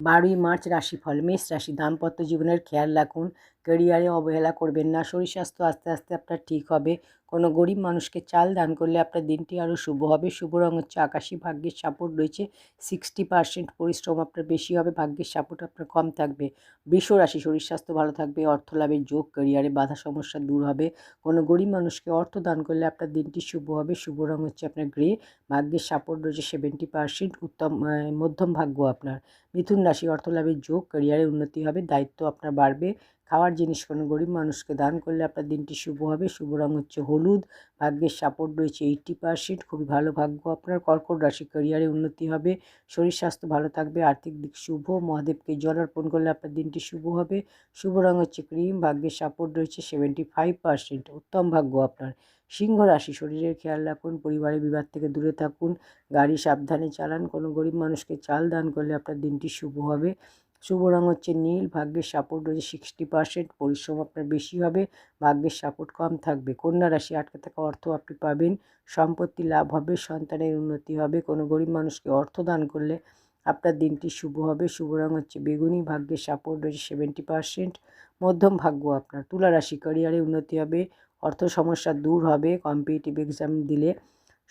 বারোই মার্চ রাশিফল মেষ রাশি দাম্পত্য জীবনের খেয়াল রাখুন। ক্যারিয়ারে অবহেলা করবেন না। শরীর স্বাস্থ্য আস্তে আস্তে আপনার ঠিক হবে। কোনো গরিব মানুষকে চাল দান করলে আপনার দিনটি আরও শুভ হবে। শুভ রং হচ্ছে আকাশি, ভাগ্যের সাপোর্ট রয়েছে। সিক্সটি পার্সেন্ট পরিশ্রম আপনার বেশি হবে, ভাগ্যের সাপোর্ট আপনার কম থাকবে। বৃষ রাশি শরীর স্বাস্থ্য ভালো থাকবে, অর্থ লাভের যোগ ক্যারিয়ারে বাধা সমস্যা দূর হবে। কোনো গরিব মানুষকে অর্থ দান করলে আপনার দিনটি শুভ হবে। শুভ রং হচ্ছে আপনার গ্রে ভাগ্যের সাপোর্ট রয়েছে সেভেন্টি পার্সেন্ট উত্তম মধ্যম ভাগ্য আপনার। মিথুন রাশি অর্থ লাভের যোগ ক্যারিয়ারে উন্নতি হবে, দায়িত্ব আপনার বাড়বে। খাওয়ার জিনিস কোনো গরিব মানুষকে দান করলে আপনার দিনটি শুভ হবে। শুভ রং হচ্ছে হলুদ। ভাগ্যের সাপোর্ট রয়েছে এইট্টি পার্সেন্ট। খুবই ভালো ভাগ্য আপনার। কর্কট রাশি ক্যারিয়ারে উন্নতি হবে। শরীর, স্বাস্থ্য ভালো থাকবে। আর্থিক দিক শুভ। মহাদেবকে জল অর্পণ করলে আপনার দিনটি শুভ হবে। শুভ রং হচ্ছে ক্রিম। ভাগ্যের সাপোর্ট রয়েছে সেভেন্টি ফাইভ পার্সেন্ট। উত্তম ভাগ্য আপনার। সিংহ রাশি, শরীরের খেয়াল রাখুন। পরিবারের বিবাদ থেকে দূরে থাকুন। গাড়ি সাবধানে চালান। কোনো গরিব মানুষকে চাল দান করলে আপনার দিনটি শুভ হবে। শুভ রং হচ্ছে নীল, ভাগ্যের সাপোর্ট রয়েছে সিক্সটি পার্সেন্ট পরিশ্রম আপনার বেশি হবে, ভাগ্যের সাপোর্ট কম থাকবে। কন্যা রাশি আটকে থাকা অর্থ আপনি পাবেন, সম্পত্তি লাভ হবে, সন্তানের উন্নতি হবে, কোনো গরিব মানুষকে অর্থ দান করলে আপনার দিনটি শুভ হবে। শুভ রং হচ্ছে বেগুনি, ভাগ্যের সাপোর্ট রয়েছে সেভেন্টি পার্সেন্ট মধ্যম ভাগ্য আপনার। তুলা রাশি ক্যারিয়ারে উন্নতি হবে, অর্থ সমস্যা দূর হবে কম্পিটিটিভ এক্সাম দিলে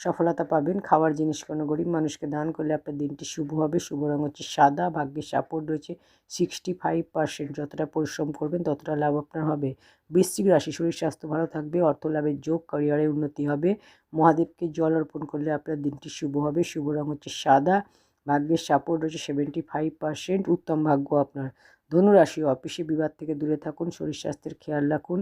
সফলতা পাবেন। খাওয়ার জিনিস কোনো গরিব মানুষকে দান করলে আপনার দিনটি শুভ হবে। শুভ রং হচ্ছে সাদা, ভাগ্যের সাপোর্ট রয়েছে। সিক্সটি ফাইভ পার্সেন্ট যতটা পরিশ্রম করবেন, ততটা লাভ আপনার হবে। বৃশ্চিক রাশি শরীর স্বাস্থ্য ভালো থাকবে, অর্থ লাভের যোগ ক্যারিয়ারে উন্নতি হবে। মহাদেবকে জল অর্পণ করলে আপনার দিনটি শুভ হবে। শুভ রং হচ্ছে সাদা, ভাগ্যের সাপোর্ট রয়েছে সেভেন্টি ফাইভ পার্সেন্ট উত্তম ভাগ্য আপনার। ধনুরাশি, অফিসে বিবাদ থেকে দূরে থাকুন, শরীর স্বাস্থ্যের খেয়াল রাখুন।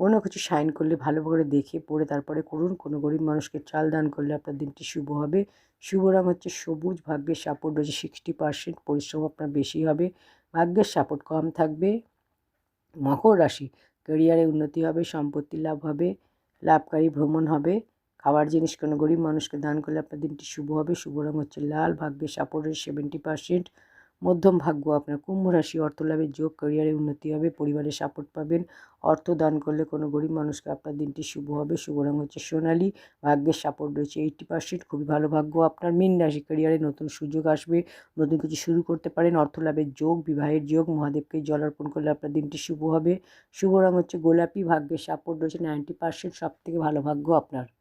কোনো কিছু সাইন করলে, ভালো করে দেখে পড়ে তারপরে করুন। কোনো গরিব মানুষকে চাল দান করলে আপনার দিনটি শুভ হবে। শুভ রং হচ্ছে সবুজ, ভাগ্যের সাপোর্ট রয়েছে সিক্সটি পার্সেন্ট পরিশ্রম আপনার বেশি হবে। ভাগ্যের সাপোর্ট কম থাকবে। মকর রাশি ক্যারিয়ারে উন্নতি হবে, সম্পত্তি লাভ হবে, লাভকারী ভ্রমণ হবে। খাবার জিনিস কোনো গরিব মানুষকে দান করলে আপনার দিনটি শুভ হবে। শুভ রং হচ্ছে লাল, ভাগ্যের সাপোর্টের সেভেন্টি পার্সেন্ট মধ্যম ভাগ্য। আপনার কুম্ভ রাশি অর্থ লাভের যোগ ক্যারিয়ারে উন্নতি হবে পরিবারের সাপোর্ট পাবেন, অর্থ দান করলে কোনো গরিব মানুষকে আপনার দিনটি শুভ হবে। শুভ রং হচ্ছে সোনালি, ভাগ্যের সাপোর্ট রয়েছে এইটটি পার্সেন্ট খুবই ভালো ভাগ্য। আপনার মীন রাশি ক্যারিয়ারে নতুন সুযোগ আসবে, নতুন কিছু শুরু করতে পারেন অর্থ লাভের যোগ, বিবাহের যোগ, মহাদেবকে জল অর্পণ করলে আপনার দিনটি শুভ হবে। শুভ রং হচ্ছে গোলাপি, ভাগ্যের সাপোর্ট রয়েছে নাইনটি পার্সেন্ট সব থেকে ভালো ভাগ্য আপনার।